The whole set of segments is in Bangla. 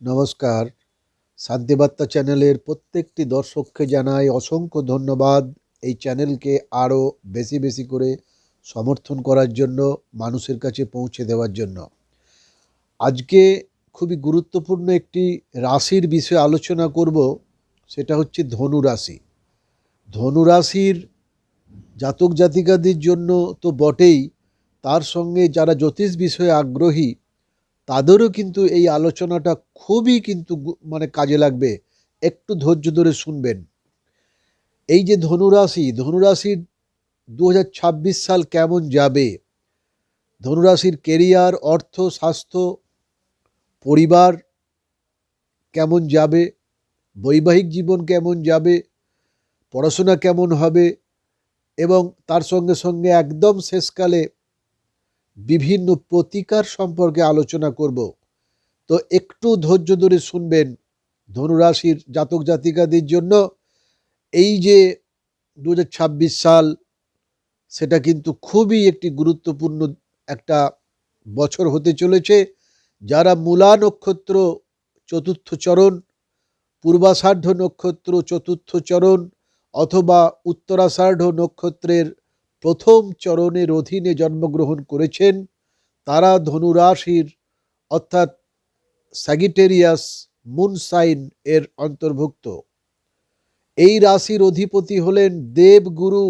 নমস্কার। শান্তিবার্তা চ্যানেলের প্রত্যেকটি দর্শককে জানাই অসংখ্য ধন্যবাদ। এই চ্যানেলকে আরও বেশি বেশি করে সমর্থন করার জন্য, মানুষের কাছে পৌঁছে দেওয়ার জন্য। আজকে খুবই গুরুত্বপূর্ণ একটি রাশির বিষয়ে আলোচনা করব, সেটা হচ্ছে ধনু রাশি। ধনু রাশির জাতক জাতিকাদের জন্য তো বটেই, তার সঙ্গে যারা জ্যোতিষ বিষয়ে আগ্রহী তাদেরও কিন্তু এই আলোচনাটা খুবই কিন্তু মানে কাজে লাগবে। একটু ধৈর্য ধরে শুনবেন। এই যে ধনুরাশি, ধনুরাশির দু হাজার ছাব্বিশ সাল কেমন যাবে? ধনুরাশির কেরিয়ার, অর্থ, স্বাস্থ্য, পরিবার কেমন যাবে? বৈবাহিক জীবন কেমন যাবে? পড়াশোনা কেমন হবে? এবং তার সঙ্গে সঙ্গে একদম শেষকালে বিভিন্ন প্রতিকার সম্পর্কে আলোচনা করব। তো একটু ধৈর্য ধরে শুনবেন ধনুরাশির জাতক জাতিকাদের জন্য। এই যে দু হাজার ছাব্বিশ সাল, সেটা কিন্তু খুবই একটি গুরুত্বপূর্ণ একটা বছর হতে চলেছে। যারা মূলা নক্ষত্র, চতুর্থ চরণ, পূর্বাষাঢ় নক্ষত্র, চতুর্থ চরণ অথবা উত্তরাষাঢ় নক্ষত্রের প্রথম চরণের অধীনে জন্মগ্রহণ করেছেন তারা ধনুরাশির, অর্থাৎ স্যাগিটেরিয়াস মুন সাইন এর অন্তর্ভুক্ত। এই রাশির অধিপতি হলেন দেবগুরু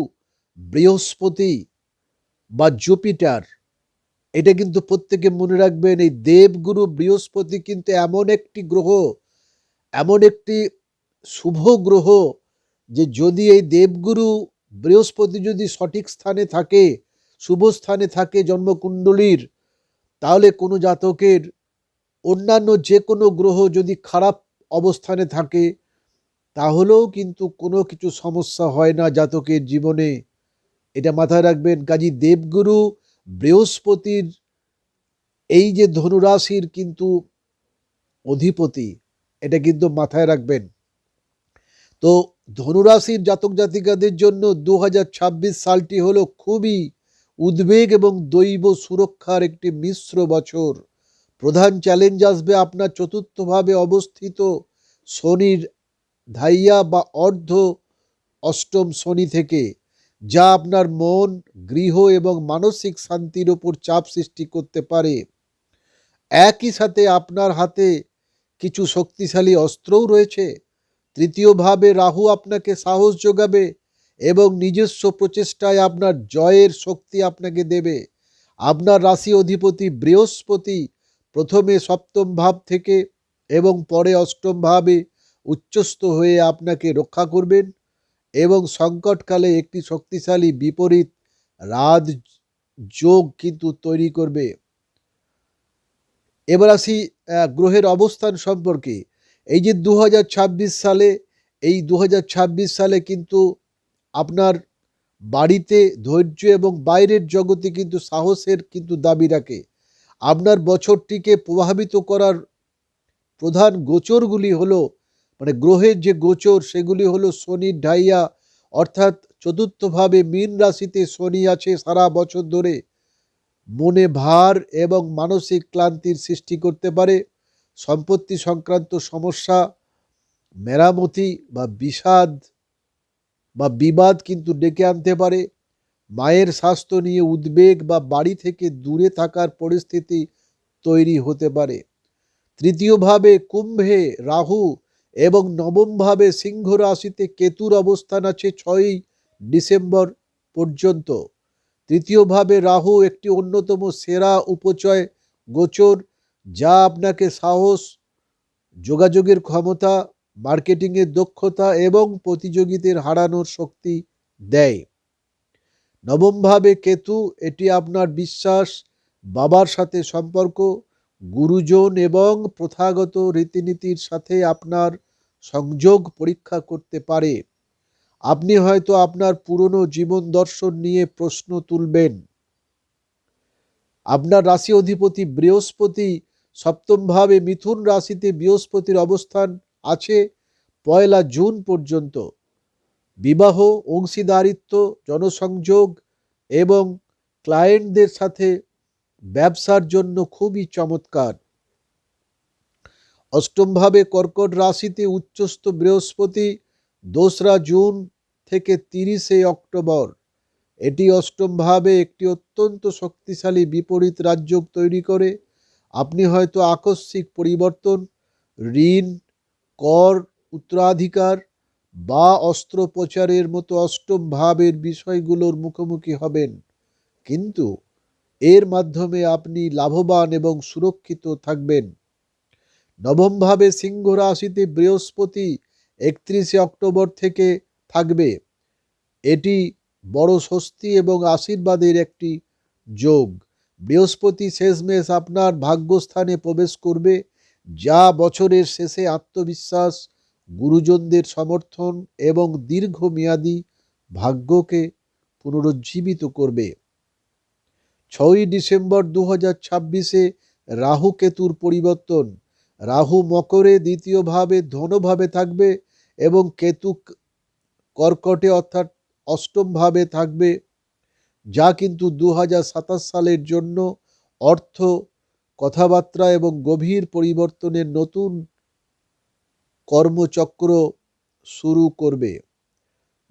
বৃহস্পতি বা জুপিটার। এটা কিন্তু প্রত্যেকে মনে রাখবেন, এই দেবগুরু বৃহস্পতি কিন্তু এমন একটি গ্রহ, এমন একটি শুভ গ্রহ যে যদি এই দেবগুরু বৃহস্পতি যদি সঠিক স্থানে থাকে, শুভ স্থানে থাকে জন্মকুণ্ডলীর, তাহলে কোনো জাতকের অন্যান্য যে কোনো গ্রহ যদি খারাপ অবস্থানে থাকে, তাহলেও কিন্তু কোনো কিছু সমস্যা হয় না জাতকের জীবনে। এটা মাথায় রাখবেন, কাজী দেবগুরু বৃহস্পতির এই যে ধনুরাশির কিন্তু অধিপতি, এটা কিন্তু মাথায় রাখবেন। তো ধনুরাশির জাতক জাতিকাদের জন্য দু হাজার ছাব্বিশ সালটি হলো খুবই উদ্বেগ এবং দৈব সুরক্ষার একটি মিশ্র বছর। প্রধান চ্যালেঞ্জ আসবে আপনার চতুর্থভাবে অবস্থিত শনির ধাইয়া বা অর্ধ অষ্টম শনি থেকে, যা আপনার মন, গৃহ এবং মানসিক শান্তির ওপর চাপ সৃষ্টি করতে পারে। একই সাথে আপনার হাতে কিছু শক্তিশালী অস্ত্রও রয়েছে। তৃতীয়ভাবে রাহু আপনাকে সাহস যোগাবে এবং নিজস্ব প্রচেষ্টায় আপনার জয়ের শক্তি আপনাকে দেবে। আপনার রাশি অধিপতি বৃহস্পতি প্রথমে সপ্তম ভাব থেকে এবং পরে অষ্টম ভাবে উচ্চস্থ হয়ে আপনাকে রক্ষা করবেন এবং সংকটকালে একটি শক্তিশালী বিপরীত রাজ যোগ কিন্তু তৈরি করবে। এবার আসি গ্রহের অবস্থান সম্পর্কে। এই যে দু হাজার ছাব্বিশ সালে, এই দু হাজার ছাব্বিশ সালে কিন্তু আপনার বাড়িতে ধৈর্য এবং বাইরের জগতে কিন্তু সাহসের কিন্তু দাবি রাখে। আপনার বছরটিকে প্রভাবিত করার প্রধান গোচরগুলি হলো মানে গ্রহের যে গোচর, সেগুলি হলো শনির ঢাইয়া অর্থাৎ চতুর্থভাবে মীন রাশিতে শনি আছে সারা বছর ধরে। মনে ভার এবং মানসিক ক্লান্তির সৃষ্টি করতে পারে। সম্পত্তি সংক্রান্ত সমস্যা, মেরামতি বা বিষাদ বা বিবাদ কিন্তু ডেকে আনতে পারে। মায়ের স্বাস্থ্য নিয়ে উদ্বেগ বা বাড়ি থেকে দূরে থাকার পরিস্থিতি তৈরি হতে পারে। তৃতীয়ভাবে কুম্ভে রাহু এবং নবমভাবে সিংহ রাশিতে কেতুর অবস্থান আছে ছয়ই ডিসেম্বর পর্যন্ত। তৃতীয়ভাবে রাহু একটি অন্যতম সেরা উপচয় গোচর যা আপনাকে সাহস, যোগাযোগের ক্ষমতা মার্কেটিংয়ের দক্ষতা এবং প্রতিযোগীদের হারানোর শক্তি দেয়। নবমভাবে কেতু, এটি আপনার বিশ্বাস, বাবার সাথে সম্পর্ক, গুরুজন এবং প্রথাগত রীতিনীতির সাথে আপনার সংযোগ পরীক্ষা করতে পারে। আপনি হয়তো আপনার পুরনো জীবন দর্শন নিয়ে প্রশ্ন তুলবেন। আপনার রাশি অধিপতি বৃহস্পতি সপ্তমভাবে মিথুন রাশিতে বৃহস্পতির অবস্থান আছে, পয়লা জুন পর্যন্ত। বিবাহ, অংশীদারিত্ব, জনসংযোগ এবং ক্লায়েন্টদের সাথে ব্যবসার জন্য খুবই চমৎকার। অষ্টমভাবে কর্কট রাশিতে উচ্চস্থ বৃহস্পতি দোসরা জুন থেকে তিরিশে অক্টোবর। এটি অষ্টমভাবে একটি অত্যন্ত শক্তিশালী বিপরীত রাজ্য তৈরি করে। আপনি হয়তো আকস্মিক পরিবর্তন, ঋণ, কর উত্তরাধিকার বা অস্ত্রোপচারের মতো অষ্টম ভাবের বিষয়গুলোর মুখোমুখি হবেন। কিন্তু এর মাধ্যমে আপনি লাভবান এবং সুরক্ষিত থাকবেন। নবমভাবে সিংহ রাশিতে বৃহস্পতি একত্রিশে অক্টোবর থেকে থাকবে। এটি বড় স্বস্তি এবং আশীর্বাদের একটি যোগ। বৃহস্পতি শেষমেশ আপনার ভাগ্যস্থানে প্রবেশ করবে, যা বছরের শেষে আত্মবিশ্বাস, গুরুজনদের সমর্থন এবং দীর্ঘমেয়াদী ভাগ্যকে পুনরুজ্জীবিত করবে। ছয়ই ডিসেম্বর দু হাজার ছাব্বিশে রাহু কেতুর পরিবর্তন। রাহু মকরে দ্বিতীয়ভাবে ধনভাবে থাকবে এবং কেতু কর্কটে অর্থাৎ অষ্টমভাবে থাকবে। যা কিন্তু দু হাজার সাতাশ সালের জন্য অর্থ, কথাবার্তা এবং গভীর পরিবর্তনের নতুন কর্মচক্র শুরু করবে।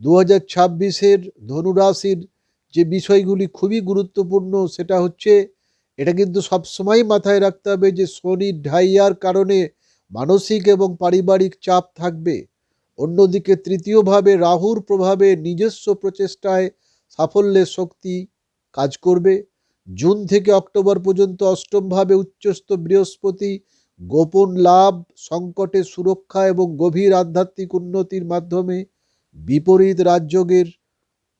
দু হাজার ছাব্বিশের ধনুরাশির যে বিষয়গুলি খুবই গুরুত্বপূর্ণ সেটা হচ্ছে, এটা কিন্তু সবসময় মাথায় রাখতে হবে যে শনির ঢাইয়ার কারণে মানসিক এবং পারিবারিক চাপ থাকবে। অন্যদিকে তৃতীয়ভাবে রাহুর প্রভাবে নিজস্ব প্রচেষ্টায় সাফল্যের শক্তি কাজ করবে। জুন থেকে অক্টোবর পর্যন্ত অষ্টমভাবে উচ্চস্থ বৃহস্পতি গোপন লাভ, সংকটে সুরক্ষা এবং গভীর আধ্যাত্মিক উন্নতির মাধ্যমে বিপরীত রাজযোগের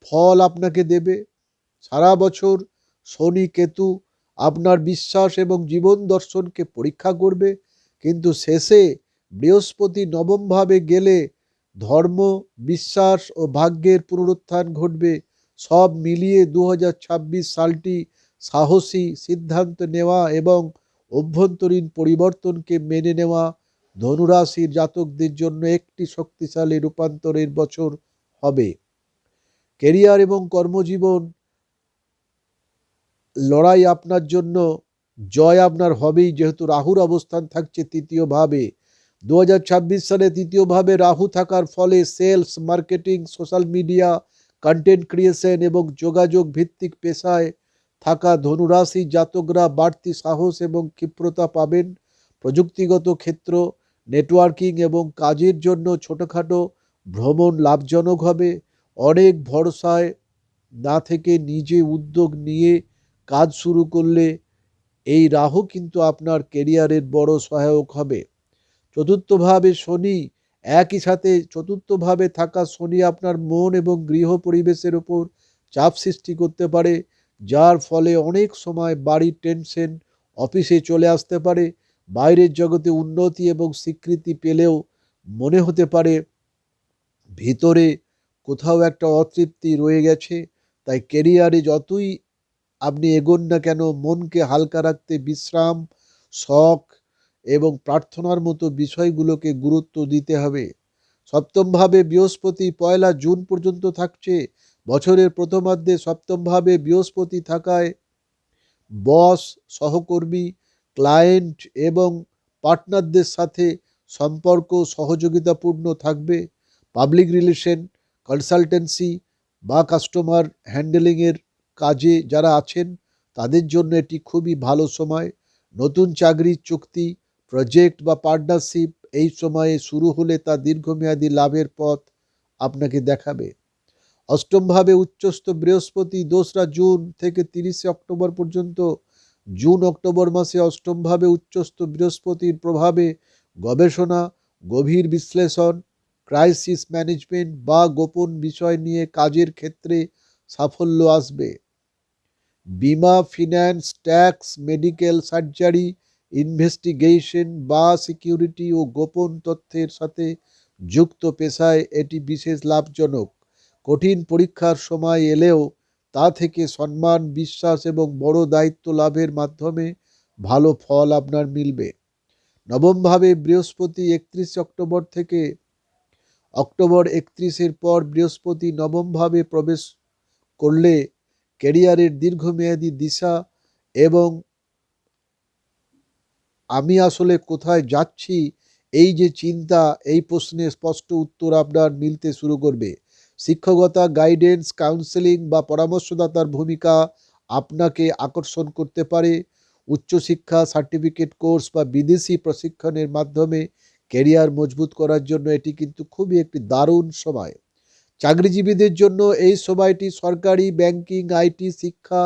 ফল আপনাকে দেবে। সারা বছর শনি কেতু আপনার বিশ্বাস এবং জীবন দর্শনকে পরীক্ষা করবে। কিন্তু শেষে বৃহস্পতি নবমভাবে গেলে ধর্ম, বিশ্বাস ও ভাগ্যের পুনরুত্থান ঘটবে। সব মিলিয়ে দু হাজার ছাব্বিশ সালটি সাহসী সিদ্ধান্ত নেওয়া এবং অভ্যন্তরীণ পরিবর্তনকে মেনে নেওয়া ধনুরাশির জাতকদের জন্য একটি শক্তিশালী রূপান্তরের বছর হবে। কেরিয়ার এবং কর্মজীবন লড়াই আপনার জন্য জয় আপনার হবেই, যেহেতু রাহুর অবস্থান থাকছে তৃতীয়ভাবে দু হাজার ছাব্বিশ সালে তৃতীয়ভাবে রাহু থাকার ফলে sales, marketing, social media content creation এবং যোগাযোগ ভিত্তিক পেশায় থাকা ধনুরাশি জাতকরা বাড়তি সাহস এবং ক্ষিপ্রতা পাবেন। প্রযুক্তিগত ক্ষেত্র নেটওয়ার্কিং এবং কাজের জন্য ছোটোখাটো ভ্রমণ লাভজনক হবে। অনেক ভরসায় না থেকে নিজে উদ্যোগ নিয়ে কাজ শুরু করলে এই রাহু কিন্তু আপনার কেরিয়ারের বড় সহায়ক হবে। চতুর্থভাবে শনি একই সাথে চতুর্থভাবে থাকা শনি আপনার মন এবং গৃহ পরিবেশের ওপর চাপ সৃষ্টি করতে পারে, যার ফলে অনেক সময় বাড়ির টেনশন, অফিসে চলে আসতে পারে, বাইরের জগতে উন্নতি এবং স্বীকৃতি পেলেও মনে হতে পারে ভিতরে কোথাও একটা অতৃপ্তি রয়ে গেছে। তাই কেরিয়ারে যতই আপনি এগোন না কেন, মনকে হালকা রাখতে বিশ্রাম, শখ এবং প্রার্থনার মতো বিষয়গুলোকে গুরুত্ব দিতে হবে। সপ্তমভাবে বৃহস্পতি, পয়লা জুন পর্যন্ত থাকছে। বছরের প্রথমার্ধে সপ্তমভাবে বৃহস্পতি থাকায় বস, সহকর্মী, ক্লায়েন্ট এবং পার্টনারদের সাথে সম্পর্ক সহযোগিতাপূর্ণ থাকবে। পাবলিক রিলেশন, কনসালটেন্সি বা কাস্টমার হ্যান্ডেলিংয়ের কাজে যারা আছেন, তাদের জন্য এটি খুবই ভালো সময়। নতুন চাকরির চুক্তি প্রজেক্ট বা পার্টনারশিপ এই সময়ে শুরু হলে তা দীর্ঘমেয়াদী লাভের পথ আপনাকে দেখাবে। অষ্টমভাবে উচ্চস্থ বৃহস্পতি, দোসরা জুন থেকে তিরিশে অক্টোবর পর্যন্ত, জুন অক্টোবর মাসে অষ্টমভাবে উচ্চস্থ বৃহস্পতির প্রভাবে গবেষণা, গভীর বিশ্লেষণ ক্রাইসিস ম্যানেজমেন্ট বা গোপন বিষয় নিয়ে কাজের ক্ষেত্রে সাফল্য আসবে। বিমা finance tax medical surgery investigation বা সিকিউরিটি ও গোপন তথ্যের সাথে যুক্ত পেশায় এটি বিশেষ লাভজনক। কঠিন পরীক্ষার সময় এলেও তা থেকে সম্মান, বিশ্বাস এবং বড় দায়িত্ব লাভের মাধ্যমে ভালো ফল আপনার মিলবে। নবমভাবে বৃহস্পতি একত্রিশ অক্টোবর থেকে অক্টোবর একত্রিশের পর বৃহস্পতি নবমভাবে প্রবেশ করলে ক্যারিয়ারের দীর্ঘমেয়াদী দিশা এবং আমি আসলে কোথায় যাচ্ছি? এই যে চিন্তা, এই প্রশ্নের স্পষ্ট উত্তর আপনার মিলতে শুরু করবে। শিক্ষকতা গাইডেন্স কাউন্সেলিং বা পরামর্শদাতার ভূমিকা আপনাকে আকর্ষণ করতে পারে। উচ্চশিক্ষা সার্টিফিকেট কোর্স বা বিদেশি প্রশিক্ষণের মাধ্যমে ক্যারিয়ার মজবুত করার জন্য এটি কিন্তু খুবই একটি দারুণ সময়। চাকরিজীবীদের জন্য এই সময়টি সরকারি ব্যাংকিং আইটি শিক্ষা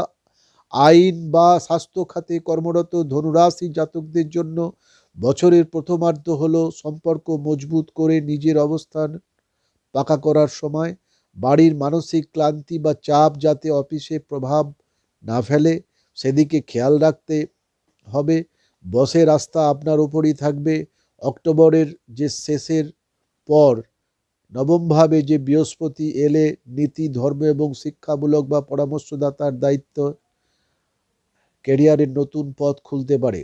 আইন বা স্বাস্থ্য খাতে কর্মরত ধনুরাশি জাতকদের জন্য বছরের প্রথমার্ধ হল সম্পর্ক মজবুত করে নিজের অবস্থান পাকা করার সময়, বাড়ির মানসিক ক্লান্তি বা চাপ যাতে অফিসে প্রভাব না ফেলে, সেদিকে খেয়াল রাখতে হবে। বসের রাস্তা আপনার উপরই থাকবে। অক্টোবরের যে শেষের পর, নবমভাবে যে বৃহস্পতি এলে নীতি, ধর্ম এবং শিক্ষামূলক বা পরামর্শদাতার দায়িত্ব ক্যারিয়ারের নতুন পথ খুলতে পারে।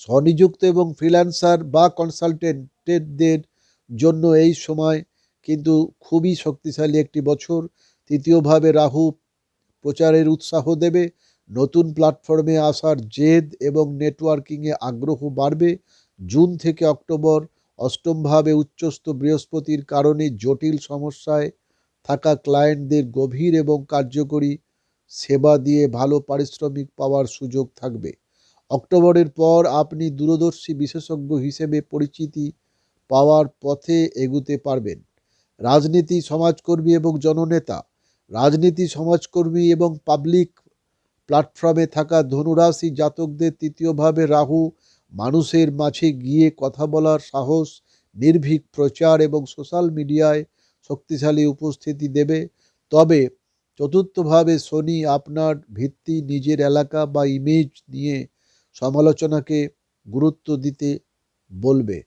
স্বনিযুক্ত এবং ফ্রিল্যান্সার বা কনসালটেন্টদের জন্য এই সময় কিন্তু খুবই শক্তিশালী একটি বছর। তৃতীয়ভাবে রাহু প্রচারের উৎসাহ দেবে, নতুন প্ল্যাটফর্মে আসার জেদ এবং নেটওয়ার্কিংয়ে আগ্রহ বাড়বে। জুন থেকে অক্টোবর অষ্টমভাবে উচ্চস্থ বৃহস্পতির কারণে জটিল সমস্যায় থাকা ক্লায়েন্টদের গভীর এবং কার্যকরী সেবা দিয়ে ভালো পারিশ্রমিক পাওয়ার সুযোগ থাকবে। অক্টোবরের পর আপনি দূরদর্শী বিশেষজ্ঞ হিসেবে পরিচিতি পাওয়ার পথে এগুতে পারবেন। রাজনীতি, সমাজকর্মী এবং জননেতা, রাজনীতি, সমাজকর্মী এবং পাবলিক প্ল্যাটফর্মে থাকা ধনুরাশি জাতকদের তৃতীয়ভাবে রাহু মানুষের মাঝে গিয়ে কথা বলার সাহস, নির্ভীক প্রচার এবং সোশ্যাল মিডিয়ায় শক্তিশালী উপস্থিতি দেবে। তবে চতুর্থভাবে শনি আপনার ভিত্তি নিজের এলাকা বা ইমেজ নিয়ে সমালোচনাকে গুরুত্ব দিতে বলবে।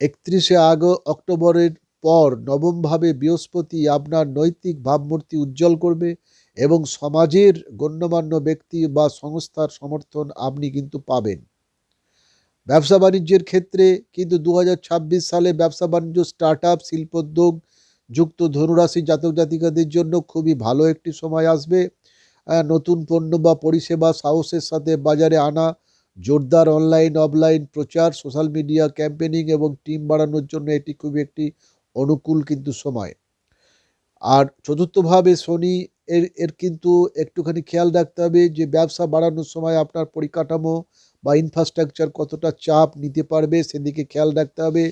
একত্রিশে আগ, অক্টোবরের পর নবমভাবে বৃহস্পতি আপনার নৈতিক ভাবমূর্তি উজ্জ্বল করবে এবং সমাজের গণ্যমান্য ব্যক্তি বা সংস্থার সমর্থন আপনি কিন্তু পাবেন। ব্যবসা বাণিজ্যের ক্ষেত্রে কিন্তু দু হাজার ছাব্বিশ সালে ব্যবসা বাণিজ্য স্টার্ট আপ শিল্পোদ্যোগ যুক্ত ধনুরাশি জাতক জাতিকাদের জন্য খুবই ভালো একটি সময় আসবে। নতুন পণ্য বা পরিষেবা সাহসের সাথে বাজারে আনা, জোরদার অনলাইন অফলাইন প্রচার সোশ্যাল মিডিয়া ক্যাম্পেনিং এবং টিম বাড়ানোর জন্য এটি খুবই একটি অনুকূল কিন্তু সময়। আর চতুর্থভাবে শনি, এর এর কিন্তু একটুখানি খেয়াল রাখতে হবে যে ব্যবসা বাড়ানোর সময় আপনার পরিকাঠামো বা ইনফ্রাস্ট্রাকচার কতটা চাপ নিতে পারবে সেদিকে খেয়াল রাখতে হবে।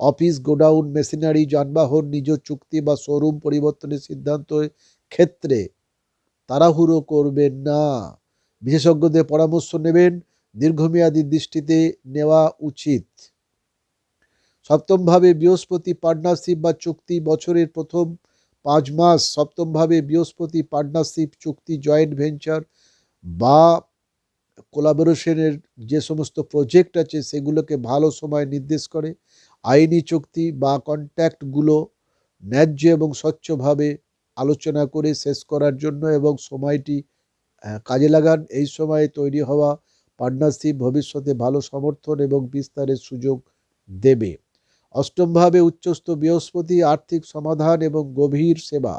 অফিস গোডাউন, মেশিনারি, যানবাহন, নিজ চুক্তি বা শোরুম পরিবর্তনের সিদ্ধান্তের ক্ষেত্রে তাড়াহুড়ো করবেন না। বিশেষজ্ঞদের পরামর্শ নেবেন, দীর্ঘমেয়াদী দৃষ্টিতে নেওয়া উচিত। সপ্তমভাবে বৃহস্পতি পার্টনারশিপ বা চুক্তি বছরের প্রথম পাঁচ মাস। সপ্তমভাবে বৃহস্পতি পার্টনারশিপ, চুক্তি, জয়েন্ট ভেঞ্চার বা কোলাবোরেশনের যে সমস্ত প্রজেক্ট আছে সেগুলোকে ভালো সময় নির্দেশ করে। আইনি চুক্তি বা কন্ট্যাক্টগুলো ন্যায্য এবং স্বচ্ছভাবে আলোচনা করে শেষ করার জন্য এবং সময়টি কাজে লাগান। এই সময়ে তৈরি হওয়া পার্টনারশিপ ভবিষ্যতে ভালো সমর্থন এবং বিস্তারের সুযোগ দেবে। অষ্টমভাবে উচ্চস্থ বৃহস্পতি আর্থিক সমাধান এবং গভীর সেবা।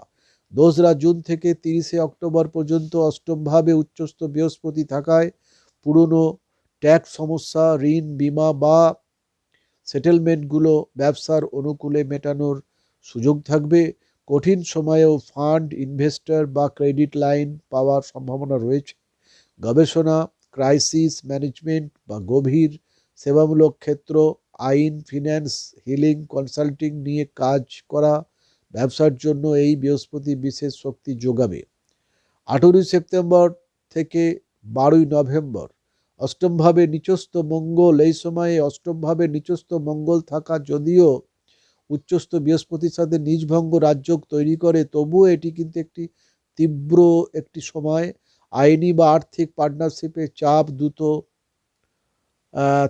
দোসরা জুন থেকে তিরিশে অক্টোবর পর্যন্ত অষ্টমভাবে উচ্চস্থ বৃহস্পতি থাকায় পুরনো ট্যাক্স সমস্যা, ঋণ, বিমা বা সেটেলমেন্টগুলো ব্যবসার অনুকূলে মেটানোর সুযোগ থাকবে। কঠিন সময়েও ফান্ড ইনভেস্টর বা ক্রেডিট লাইন পাওয়ার সম্ভাবনা রয়েছে। গবেষণা ক্রাইসিস ম্যানেজমেন্ট বা গভীর সেবামূলক ক্ষেত্র, আইন ফিন্যান্স হিলিং কনসাল্টিং নিয়ে কাজ করা ব্যবসার জন্য এই বৃহস্পতি বিশেষ শক্তি যোগাবে। আঠেরোই সেপ্টেম্বর থেকে বারোই নভেম্বর অষ্টমভাবে নিচস্থ মঙ্গল, এই সময়ে অষ্টমভাবে নিচস্থ মঙ্গল থাকা যদিও উচ্চস্থ বৃহস্পতির সাথে নিজভঙ্গ রাজ্য তৈরি করে, তবুও এটি কিন্তু একটি তীব্র একটি সময়। আইনি বা আর্থিক পার্টনারশিপে চাপ দ্রুত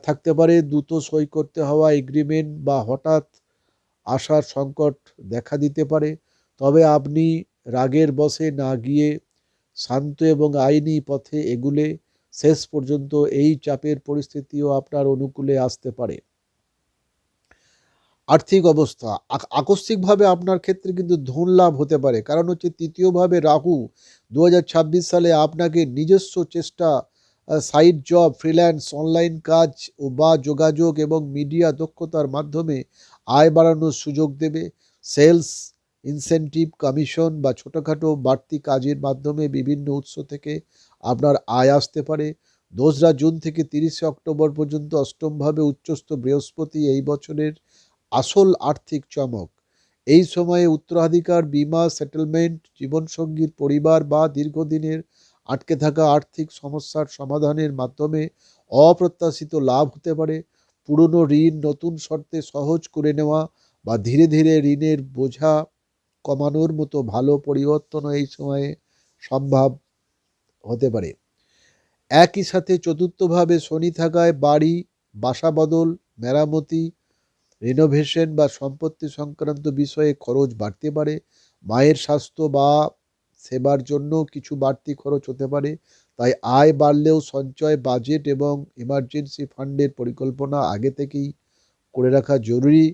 থাকতে পারে, দ্রুত সই করতে হওয়া এগ্রিমেন্ট বা হঠাৎ আসার সংকট দেখা দিতে পারে। তবে আপনি রাগের বসে না গিয়ে শান্ত এবং আইনি পথে এগুলে শেষ পর্যন্ত এই চাপের পরিস্থিতিও আপনার অনুকূলে আসতে পারে। আর্থিক অবস্থা আকস্মিকভাবে আপনার ক্ষেত্রে কিন্তু ধন লাভ হতে পারে। কারণ হচ্ছে তৃতীয়ভাবে রাহু দু হাজার ছাব্বিশ সালে আপনাকে নিজস্ব চেষ্টা সাইড জব ফ্রিল্যান্স অনলাইন কাজ ও বা যোগাযোগ এবং মিডিয়া দক্ষতার মাধ্যমে আয় বাড়ানোর সুযোগ দেবে। সেলস ইনসেনটিভ কমিশন বা ছোটোখাটো বাড়তি কাজের মাধ্যমে বিভিন্ন উৎস থেকে আপনার আয় আসতে পারে। দোসরা জুন থেকে তিরিশে অক্টোবর পর্যন্ত অষ্টমভাবে উচ্চস্থ বৃহস্পতি এই বছরের আসল আর্থিক চমক। এই সময়ে উত্তরাধিকার, বিমা সেটেলমেন্ট জীবনসঙ্গীর পরিবার বা দীর্ঘদিনের আটকে থাকা আর্থিক সমস্যার সমাধানের মাধ্যমে অপ্রত্যাশিত লাভ হতে পারে। পুরনো ঋণ নতুন শর্তে সহজ করে নেওয়া বা ধীরে ধীরে ঋণের বোঝা কমানোর মতো ভালো পরিবর্তন এই সময়ে সম্ভব হতে পারে। একই সাথে চতুর্থভাবে শনি থাকায় বাড়ি, বাসা বদল, মেরামতি রিনোভেশন বা সম্পত্তি সংক্রান্ত বিষয়ে খরচ বাড়তে পারে। মায়ের স্বাস্থ্য বা সেবার জন্য কিছু বাড়তি খরচ হতে পারে। তাই আয় বাড়লেও সঞ্চয় বাজেট এবং ইমার্জেন্সি ফান্ডের পরিকল্পনা আগে থেকেই করে রাখা জরুরি।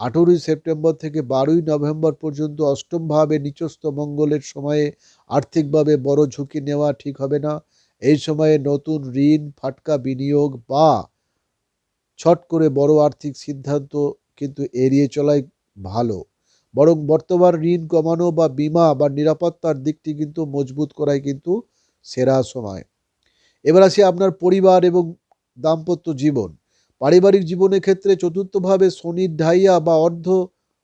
আঠেরোই সেপ্টেম্বর থেকে বারোই নভেম্বর পর্যন্ত অষ্টমভাবে নিচস্থ মঙ্গলের সময়ে আর্থিকভাবে বড় ঝুঁকি নেওয়া ঠিক হবে না। এই সময়ে নতুন ঋণ, ফাটকা বিনিয়োগ বা ছট করে বড় আর্থিক সিদ্ধান্ত কিন্তু এড়িয়ে চলাই ভালো। বরং বর্তমান ঋণ কমানো বা বিমা বা নিরাপত্তার দিকটি কিন্তু মজবুত করাই কিন্তু সেরা সময়। এবার আসি আপনার পরিবার এবং দাম্পত্য জীবন। পারিবারিক জীবনের ক্ষেত্রে চতুর্থভাবে শনির ঢাইয়া বা অর্ধ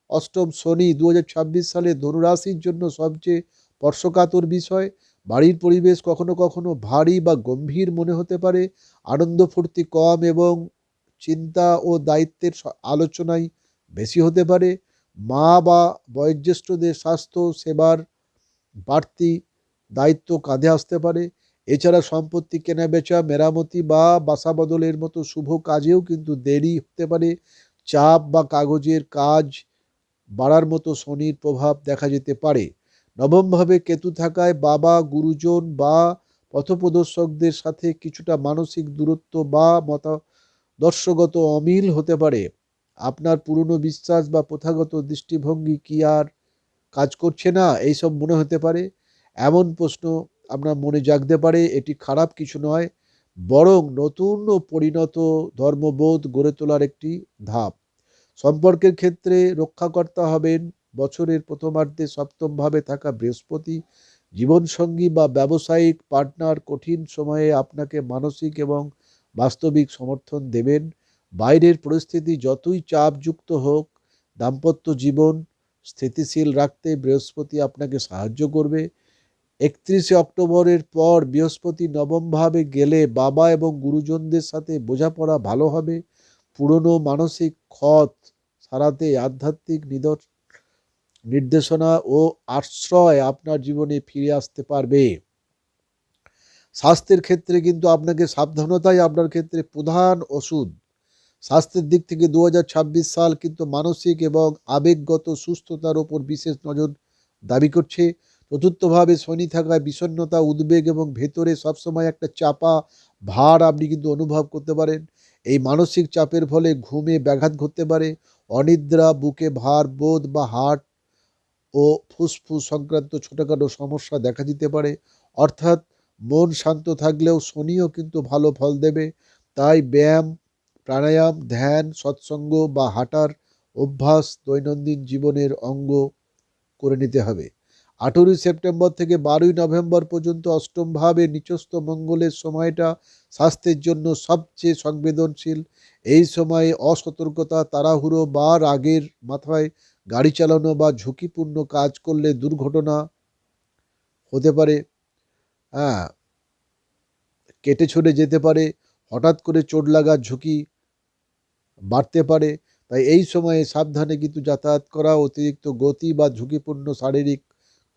অষ্টম শনি দু হাজার ছাব্বিশ সালে ধনুরাশির জন্য সবচেয়ে স্পর্শকাতর বিষয়। বাড়ির পরিবেশ কখনো কখনো ভারী বা গম্ভীর মনে হতে পারে। আনন্দ ফুর্তি কম এবং চিন্তা ও দায়িত্বের আলোচনাই বেশি হতে পারে। মা বা বয়োজ্যেষ্ঠদের স্বাস্থ্য, সেবার বাড়তি দায়িত্ব কাঁধে আসতে পারে। এছাড়া সম্পত্তি কেনাবেচা মেরামতি বা বাসা বদলের মতো শুভ কাজেও কিন্তু দেরি হতে পারে। চাপ বা কাগজের কাজ বাড়ার মতো শনির প্রভাব দেখা যেতে পারে। নবমভাবে কেতু থাকায় বাবা, গুরুজন বা পথপ্রদর্শকদের সাথে কিছুটা মানসিক দূরত্ব বা মতাদর্শগত অমিল হতে পারে। আপনার পুরনো বিশ্বাস বা প্রথাগত দৃষ্টিভঙ্গি কি আর কাজ করছে না? এইসব মনে হতে পারে। এমন প্রশ্ন আপনার মনে জাগতে পারে, এটি খারাপ কিছু নয়, বরং নতুন ও পরিণত ধর্মবোধ গড়ে তোলার একটি ধাপ। সম্পর্কের ক্ষেত্রে রক্ষাকর্তা হবেন, বছরের প্রথমার্ধে সপ্তমভাবে থাকা বৃহস্পতি, জীবনসঙ্গী বা ব্যবসায়িক পার্টনার কঠিন সময়ে আপনাকে মানসিক এবং বাস্তবিক সমর্থন দেবেন। বাইরের পরিস্থিতি যতই চাপযুক্ত হোক, দাম্পত্য জীবন স্থিতিশীল রাখতে বৃহস্পতি আপনাকে সাহায্য করবে। একত্রিশে অক্টোবরের পর বৃহস্পতি নবমভাবে গেলে বাবা এবং গুরুজনদের সাথে বোঝাপড়া ভালো হবে। পুরনো মানসিক ক্ষত সারাতে আধ্যাত্মিক নির্দেশনা ও আশ্রয় আপনার জীবনে ফিরে আসতে পারবে। স্বাস্থ্যের ক্ষেত্রে কিন্তু আপনাকে সাবধানতাই আপনার ক্ষেত্রে প্রধান ওষুধ। স্বাস্থ্যের দিক থেকে দু হাজার ছাব্বিশ সাল কিন্তু মানসিক এবং আবেগগত সুস্থতার ওপর বিশেষ নজর দাবি করছে। চতুর্থভাবে শনি থাকায় বিষণ্ণতা উদ্বেগ এবং ভেতরে সবসময় একটা চাপা ভার আপনি কিন্তু অনুভব করতে পারেন। এই মানসিক চাপের ফলে ঘুমে ব্যাঘাত ঘটতে পারে, অনিদ্রা, বুকে ভার, বোধ বা হার্ট ও ফুসফুস সংক্রান্ত ছোটোখাটো সমস্যা দেখা দিতে পারে। অর্থাৎ মন শান্ত থাকলেও শনিও কিন্তু ভালো ফল দেবে। তাই ব্যায়াম, প্রাণায়াম, ধ্যান, সৎসঙ্গ বা হাঁটার অভ্যাস দৈনন্দিন জীবনের অঙ্গ করে নিতে হবে। আঠেরোই সেপ্টেম্বর থেকে বারোই নভেম্বর পর্যন্ত অষ্টমভাবে নিচস্থ মঙ্গলের সময়টা স্বাস্থ্যের জন্য সবচেয়ে সংবেদনশীল। এই সময়ে অসতর্কতা, তাড়াহুড়ো বা রাগের মাথায় গাড়ি চালানো বা ঝুঁকিপূর্ণ কাজ করলে দুর্ঘটনা হতে পারে। হ্যাঁ কেটে ছড়ে যেতে পারে, হঠাৎ করে চোট লাগার ঝুঁকি বাড়তে পারে। তাই এই সময়ে সাবধানে কিন্তু যাতায়াত করা, অতিরিক্ত গতি বা ঝুঁকিপূর্ণ শারীরিক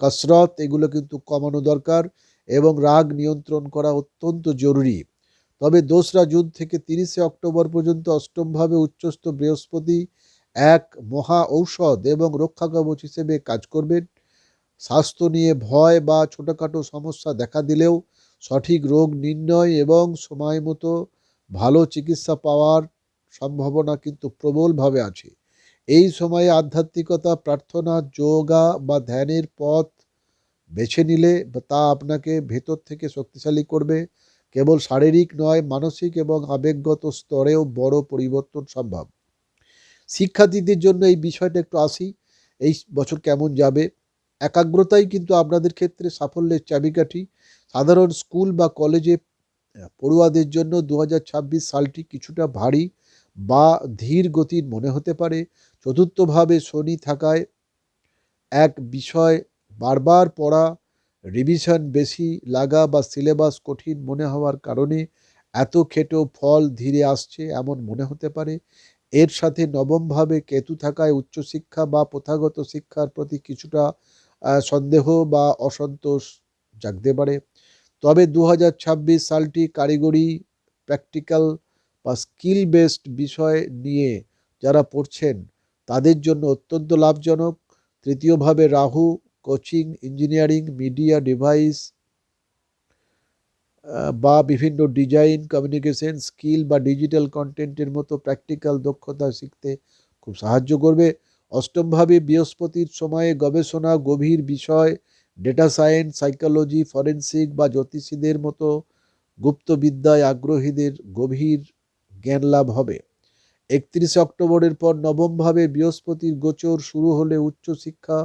কসরত, এগুলো কিন্তু কমানো দরকার এবং রাগ নিয়ন্ত্রণ করা অত্যন্ত জরুরি। তবে দোসরা জুন থেকে তিরিশে অক্টোবর পর্যন্ত অষ্টমভাবে উচ্চস্থ বৃহস্পতি এক মহা ঔষধ এবং রক্ষা কবচ হিসেবে কাজ করবেন। স্বাস্থ্য নিয়ে ভয় বা ছোটোখাটো সমস্যা দেখা দিলেও সঠিক রোগ নির্ণয় এবং সময় মতো ভালো চিকিৎসা পাওয়ার সম্ভাবনা কিন্তু প্রবলভাবে আছে। এই সময়ে আধ্যাত্মিকতা, প্রার্থনা, যোগা বা ধ্যানের পথ বেছে নিলে তা আপনাকে ভেতর থেকে শক্তিশালী করবে। কেবল শারীরিক নয়, মানসিক এবং আবেগগত স্তরেও বড় পরিবর্তন সম্ভব। শিক্ষার্থীদের জন্য এই বিষয়টা একটু আসি, এই বছর কেমন যাবে? একাগ্রতাই কিন্তু আপনাদের ক্ষেত্রে সাফল্যের চাবিকাঠি। সাধারণ স্কুল বা কলেজে পড়ুয়াদের জন্য দু হাজার ছাব্বিশ সালটি কিছুটা ভারী বা ধীর গতির মনে হতে পারে। চতুর্থভাবে শনি থাকায় এক বিষয় বারবার পড়া রিভিশন বেশি লাগা বা সিলেবাস কঠিন মনে হওয়ার কারণে এত খেটেও ফল ধীরে আসছে এমন মনে হতে পারে। এর সাথে নবমভাবে কেতু থাকায় উচ্চশিক্ষা বা প্রথাগত শিক্ষার প্রতি কিছুটা সন্দেহ বা অসন্তোষ জাগতে পারে। তবে দু হাজার ছাব্বিশ সালটি কারিগরি প্র্যাকটিক্যাল বা স্কিল বেসড বিষয় নিয়ে যারা পড়ছেন তাদের জন্য অত্যন্ত লাভজনক। তৃতীয়ভাবে, Rahu, coaching, engineering, media, device বা বিভিন্ন ডিজাইন, কমিউনিকেশন, স্কিল বা ডিজিটাল কন্টেন্টের মতো প্র্যাকটিক্যাল দক্ষতা শিখতে খুব সাহায্য করবে। অষ্টমভাবে, বৃহস্পতির সময়ে গবেষণা, গভীর বিষয়, ডেটা সায়েন্স, সাইকোলজি, ফরেনসিক বা জ্যোতিষীদের মতো গুপ্তবিদ্যায় আগ্রহীদের গভীর জ্ঞান লাভ হবে। একত্রিশে অক্টোবরের পর নবমভাবে বৃহস্পতির গোচর শুরু হলে উচ্চশিক্ষা,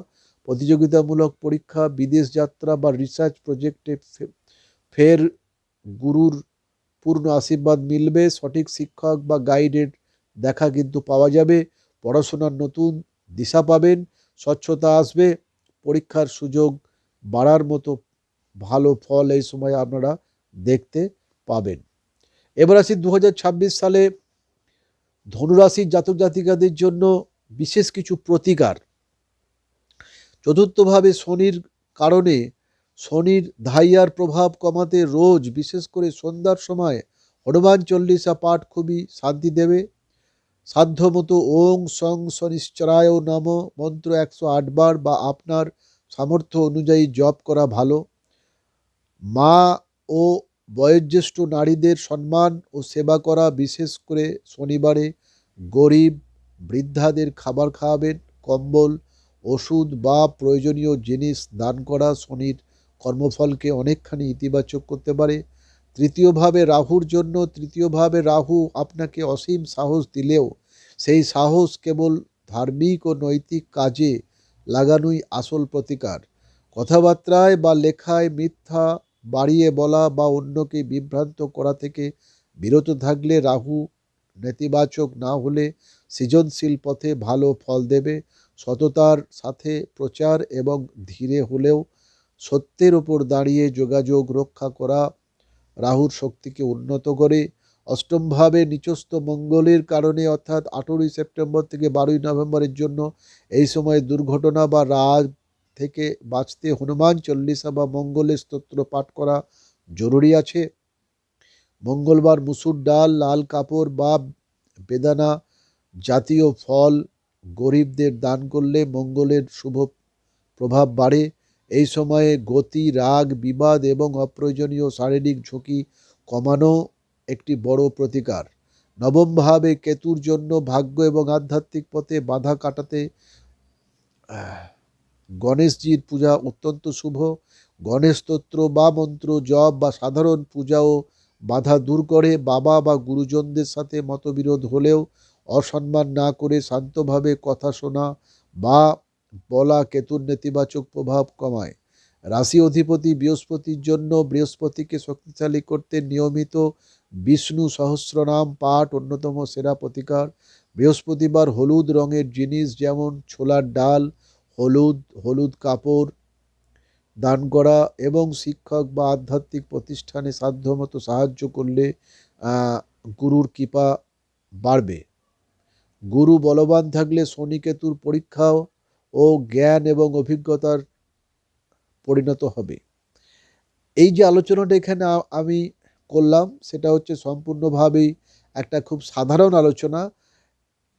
প্রতিযোগিতামূলক পরীক্ষা, বিদেশ যাত্রা বা রিসার্চ প্রজেক্টে ফের গুরুর পূর্ণ আশীর্বাদ মিলবে। সঠিক শিক্ষক বা গাইডের দেখা কিন্তু পাওয়া যাবে। পড়াশোনার নতুন দিশা পাবেন। স্বচ্ছতা আসবে। পরীক্ষার সুযোগ বাড়ার মতো ভালো ফল এই সময় আপনারা দেখতে পাবেন। এবার আসি দু হাজার ছাব্বিশ সালে ধনুরাশির জাতক জাতিকাদের জন্য বিশেষ কিছু প্রতিকার। চতুর্থভাবে শনির কারণে শনির ধাইয়ার প্রভাব কমাতে রোজ বিশেষ করে সন্ধ্যার সময় হনুমান চল্লিশা পাঠ খুবই শান্তি দেবে। সাধ্যমতো ওং সং শনিশ্চরায় নাম মন্ত্র একশো আটবার বা আপনার সামর্থ্য অনুযায়ী জপ করা ভালো। মা ও বয়োজ্যেষ্ঠ নারীদের সম্মান ও সেবা করা, বিশেষ করে শনিবারে গরিব বৃদ্ধাদের খাবার খাওয়াবেন, কম্বল, ওষুধ বা প্রয়োজনীয় জিনিস দান করা শনির কর্মফলকে অনেকখানি ইতিবাচক করতে পারে। তৃতীয়ভাবে রাহুর জন্য, তৃতীয়ভাবে রাহু আপনাকে অসীম সাহস দিলেও সেই সাহস কেবল ধার্মিক ও নৈতিক কাজে লাগানোই আসল প্রতিকার। কথাবার্তায় বা লেখায় মিথ্যা বাড়িয়ে বলা বা অন্যকে বিভ্রান্ত করা থেকে বিরত থাকলে রাহু নেতিবাচক না হলে সৃজনশীল পথে ভালো ফল দেবে। সততার সাথে প্রচার এবং ধীরে হলেও সত্যের ওপর দাঁড়িয়ে যোগাযোগ রক্ষা করা রাহুর শক্তিকে উন্নত করে। অষ্টমভাবে নিচস্থ মঙ্গলের কারণে অর্থাৎ আঠেরোই সেপ্টেম্বর থেকে বারোই নভেম্বরের জন্য এই সময় দুর্ঘটনা বা রাগ থেকে বাঁচতে হনুমান চল্লিশা বা মঙ্গলের স্তোত্র পাঠ করা জরুরি আছে। মঙ্গলবার মুসুর ডাল, লাল কাপড় বা বেদানা জাতীয় ফল গরিবদের দান করলে মঙ্গলের শুভ প্রভাব বাড়ে। এই সময়ে গতি, রাগ, বিবাদ এবং অপ্রয়োজনীয় শারীরিক ঝুঁকি কমানো একটি বড় প্রতিকার। নবমভাবে কেতুর জন্য ভাগ্য এবং আধ্যাত্মিক পথে বাধা কাটাতে গণেশজির পূজা অত্যন্ত শুভ। গণেশ স্তোত্র বা মন্ত্র, জপ বা সাধারণ পূজাও বাধা দূর করে। বাবা বা গুরুজনদের সাথে মতবিরোধ হলেও অসম্মান না করে শান্তভাবে কথা শোনা বা বলা কেতুর নেতিবাচক প্রভাব কমায়। রাশি অধিপতি বৃহস্পতির জন্য বৃহস্পতিকে শক্তিশালী করতে নিয়মিত বিষ্ণু সহস্রনাম পাঠ, অন্যতম সেরা প্রতিকার। বৃহস্পতিবার হলুদ রঙের জিনিস যেমন ছোলার ডাল হলুদ হলুদ কাপড় দান করা এবং শিক্ষক বা আধ্যাত্মিক প্রতিষ্ঠানে সাধ্যমতো সাহায্য করলে গুরুর কৃপা বাড়বে। গুরু বলবান থাকলে শনিকেতুর পরীক্ষাও ও জ্ঞান এবং অভিজ্ঞতার পরিণত হবে। এই যে আলোচনাটা এখানে আমি করলাম, সেটা হচ্ছে সম্পূর্ণভাবেই একটা খুব সাধারণ আলোচনা।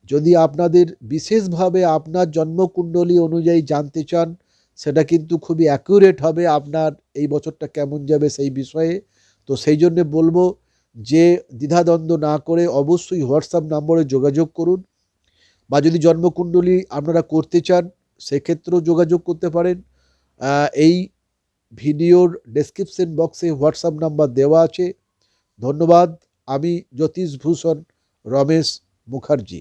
যদি আপনাদের বিশেষভাবে আপনার জন্মকুণ্ডলী অনুযায়ী জানতে চান, সেটা কিন্তু খুবই অ্যাকুরেট হবে আপনার এই বছরটা কেমন যাবে সেই বিষয়ে। তো সেই জন্যে বলব যে দ্বিধাদ্বন্দ্ব না করে অবশ্যই হোয়াটসঅ্যাপ নম্বরে যোগাযোগ করুন বা যদি জন্মকুণ্ডলী আপনারা করতে চান, সেক্ষেত্রেও যোগাযোগ করতে পারেন। এই ভিডিওর ডেসক্রিপশন বক্সে হোয়াটসঅ্যাপ নাম্বার দেওয়া আছে। ধন্যবাদ, আমি জ্যোতিষ ভূষণ রমেশ মুখার্জি।